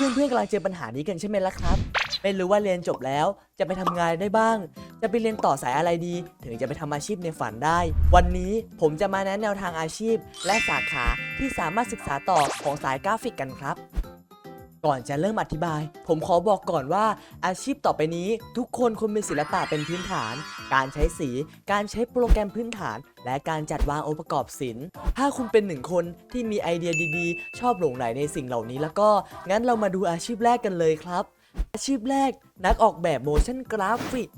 พื่อนๆกำลังเจอปัญหานี้กันใช่ไหมล่ะครับ ไม่รู้ว่าเรียนจบแล้วจะไปทำงานได้บ้าง จะไปเรียนต่อสายอะไรดี ถึงจะไปทำอาชีพในฝันได้ วันนี้ผมจะมาแนะแนวทางอาชีพ และสาขาที่สามารถศึกษาต่อของสายกราฟิกกันครับ ก่อนจะเริ่มอธิบาย ผมขอบอกก่อนว่า อาชีพต่อไปนี้ ทุกคนควรมีศิลปะเป็นพื้นฐาน การใช้สี การใช้โปรแกรมพื้นฐาน และการจัดวางองค์ประกอบศิลป์ ถ้าคุณเป็นหนึ่งคนที่มีไอเดียดีๆ ชอบหลงไหลในสิ่งเหล่านี้แล้วก็ งั้นเรามาดูอาชีพแรกกันเลยครับ อาชีพแรก นักออกแบบ motion graphic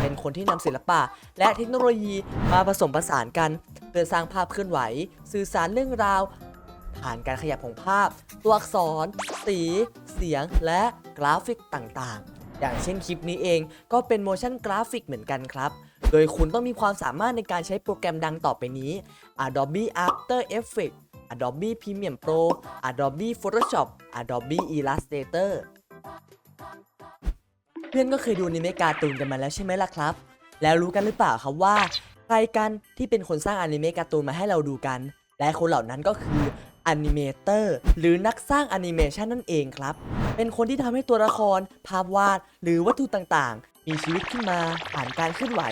เป็นคนที่นำศิลปะ และเทคโนโลยีมาผสมผสานกัน เพื่อสร้างภาพเคลื่อนไหว สื่อสารเรื่องราว ผ่านการขยับของภาพ ตัวอักษร สี เสียง และกราฟิกต่างๆ อย่างเช่นคลิปนี้เองก็เป็น motion graphic เหมือนกันครับ โดยคุณต้องมีความสามารถในการใช้โปรแกรมดังต่อไปนี้ Adobe After Effects Adobe Premiere Pro Adobe Photoshop Adobe Illustrator เพื่อนก็เคยดูอนิเมะการ์ตูนกันมาแล้วใช่ไหมล่ะครับ แล้วรู้กันหรือเปล่าครับว่า ใครกันที่เป็นคนสร้างอนิเมะการ์ตูนมาให้เราดูกัน และคนเหล่านั้นก็คือ อนิเมเตอร์หรือนักสร้างแอนิเมชันนั่นเองครับ เป็นคนที่ทำให้ตัวละคร ภาพวาด หรือวัตถุต่างๆ มีชีวิตขึ้นมาผ่านการเคลื่อนไหว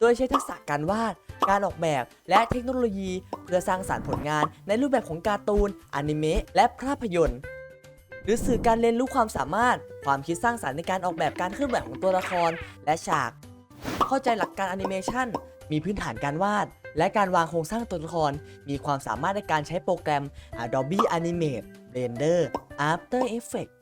โดยใช้ทักษะการวาด การออกแบบ และเทคโนโลยี เพื่อสร้างสารรค์ผลงานในรูปแบบของการ์ตูนอนิเมะและภาพยนตร์หรือสื่อการเรียนรู้ความสามารถ ความคิดสร้างสรรค์ในการออกแบบการเคลื่อนไหวของตัวละคร และฉาก เข้าใจหลักการแอนิเมชันมีพื้นฐานการวาด และการวางโครงสร้างตัวละคร มีความสามารถในการใช้โปรแกรม Adobe Animate Blender After Effects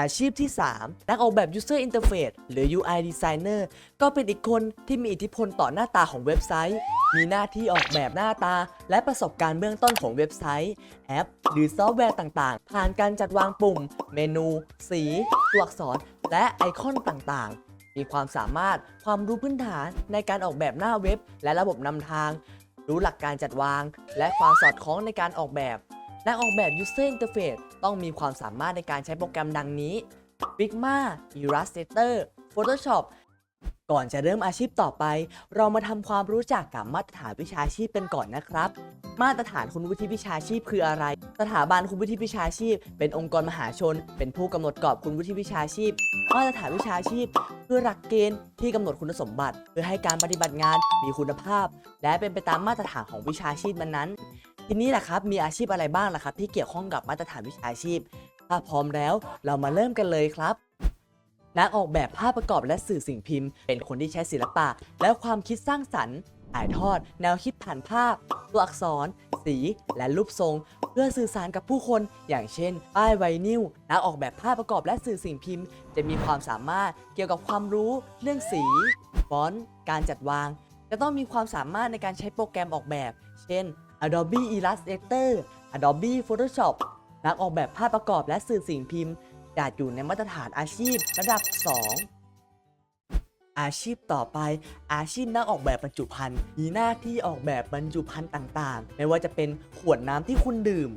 อาชีพที่ 3 นักออกแบบ User Interface หรือ UI Designer ก็เป็นอีกคนที่มีอิทธิพลต่อหน้าตาของเว็บไซต์ มีหน้าที่ออกแบบหน้าตา และประสบการณ์เบื้องต้นของเว็บไซต์ แอป หรือซอฟต์แวร์ต่างๆ ผ่านการจัดวางปุ่ม เมนู สี ตัวอักษร และไอคอนต่างๆ มีความสามารถความรู้พื้นฐานในการออกแบบหน้าเว็บ และระบบนำทาง รู้หลักการจัดวาง และความสอดคล้องในการออกแบบนักออกแบบ User Interface ต้องมีความสามารถในการใช้โปรแกรมดังนี้ Figma Illustrator Photoshop ก่อนจะเริ่มอาชีพต่อไป เรามาทำความรู้จักกับมาตรฐานวิชาชีพกันก่อนนะครับ มาตรฐานคุณวุฒิวิชาชีพคืออะไร สถาบันคุณวุฒิวิชาชีพ เป็นองค์กรมหาชน เป็นผู้กำหนดกรอบคุณวุฒิวิชาชีพ มาตรฐานวิชาชีพ คือหลักเกณฑ์ที่กำหนดคุณสมบัติ เพื่อให้การปฏิบัติงานมีคุณภาพ และเป็นไปตามมาตรฐานของวิชาชีพนั้นๆทีนี้แหละครับมีอาชีพอะไรบ้างล่ะครับ ที่เกี่ยวข้องกับมาตรฐานวิชาชีพถ้าพร้อมแล้วเรามาเริ่มกันเลยครับ นักออกแบบภาพประกอบและสื่อสิ่งพิมพ์ เป็นคนที่ใช้ศิลปะ และความคิดสร้างสรรค์ถ่ายทอด แนวคิดผ่านภาพ ตัวอักษร สีและรูปทรง เพื่อสื่อสารกับผู้คน อย่างเช่น ป้ายไวนิลนักออกแบบภาพประกอบและสื่อสิ่งพิมพ์ จะมีความสามารถเกี่ยวกับความรู้ เรื่องสีฟอนต์การจัดวาง จะต้องมีความสามารถในการใช้โปรแกรมออกแบบ เช่น Adobe Illustrator Adobe Photoshop นักออกแบบภาพประกอบและสื่อสิ่งพิมพ์ จัดอยู่ในมาตรฐานอาชีพระดับ 2อาชีพต่อไป อาชีพนักออกแบบบรรจุภัณฑ์มีหน้าที่ออกแบบบรรจุภัณฑ์ต่างๆ ไม่ว่าจะเป็นขวดน้ำที่คุณดื่ม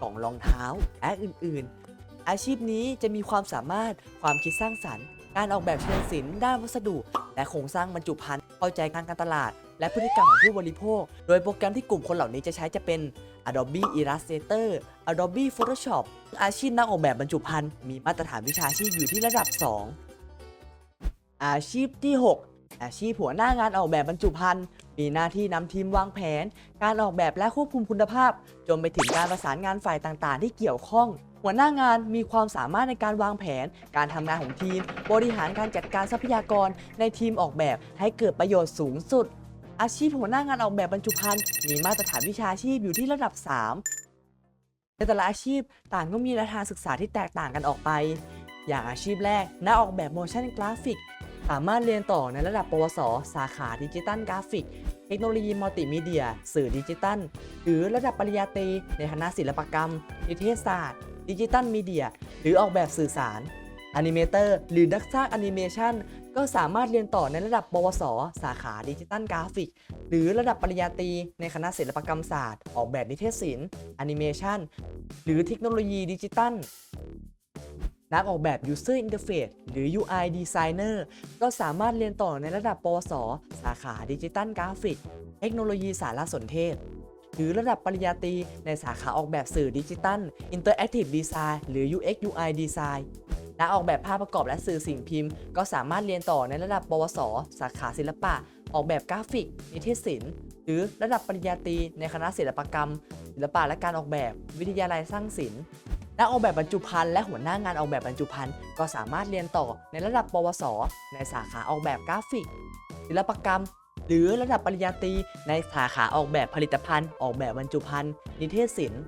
กล่องรองเท้าและอื่นๆ อาชีพนี้จะมีความสามารถความคิดสร้างสรรค์ การออกแบบเชิงศิลป์ด้านวัสดุ และโครงสร้างบรรจุภัณฑ์เข้าใจทางการตลาด และพฤติกรรมของผู้บริโภค โดยโปรแกรมที่กลุ่มคนเหล่านี้จะใช้จะเป็น Adobe Illustrator Adobe Photoshop อาชีพนักออกแบบบรรจุภัณฑ์มีมาตรฐานวิชาชีพอยู่ที่ระดับ 2 อาชีพที่ 6 อาชีพหัวหน้างานออกแบบบรรจุภัณฑ์มีหน้าที่นำทีมวางแผน การออกแบบและควบคุมคุณภาพ จนไปถึงการประสานงานฝ่ายต่างๆ ที่เกี่ยวข้อง หัวหน้างานมีความสามารถในการวางแผน การทำงานของทีม บริหารการจัดการทรัพยากรในทีมออกแบบให้เกิดประโยชน์สูงสุด อาชีพหัวหน้างานออกแบบบรรจุภัณฑ์มีมาตรฐานวิชาชีพอยู่ที่ระดับ 3 ในแต่ละอาชีพต่างก็มีแนวทางศึกษาที่แตกต่างกันออกไป อย่างอาชีพแรกนักออกแบบ motion graphic สามารถเรียนต่อในระดับปวส สาขาดิจิตัลกราฟิก เทคโนโลยีมัลติมีเดีย สื่อดิจิตัล หรือระดับปริญญาตรีในคณะศิลปกรรม นิเทศศาสตร์ ดิจิตัลมีเดีย หรือออกแบบสื่อสาร อนิเมเตอร์หรือนักสร้างแอนิเมชันก็สามารถเรียนต่อในระดับ ปวส สาขาดิจิตัลกราฟิก หรือระดับปริญญาตรีในคณะศิลปกรรมศาสตร์ ออกแบบนิเทศศิลป์แอนิเมชันหรือเทคโนโลยีดิจิตัลนักออกแบบ User Interface หรือ UI Designer ก็สามารถเรียนต่อในระดับ ปวส สาขาดิจิตัลกราฟิก เทคโนโลยีสารสนเทศ หรือระดับปริญญาตรีในสาขาออกแบบสื่อดิจิตัล Interactive Design หรือ UX UI Design และออกแบบภาพประกอบและสื่อสิ่งพิมพ์ ก็สามารถเรียนต่อในระดับ ปวส สาขาศิลปะ ออกแบบกราฟิก นิเทศศิลป์หรือระดับปริญญาตรีในคณะศิลปกรรม ศิลปะและการออกแบบ วิทยาลัยสร้างศิลป์นักออกแบบบรรจุภัณฑ์และหัวหน้างานออกแบบบรรจุภัณฑ์ก็สามารถเรียนต่อในระดับ ปวส ในสาขาออกแบบกราฟิก ศิลปกรรม หรือระดับปริญญาตรีในสาขาออกแบบผลิตภัณฑ์ ออกแบบบรรจุภัณฑ์ นิเทศศิลป์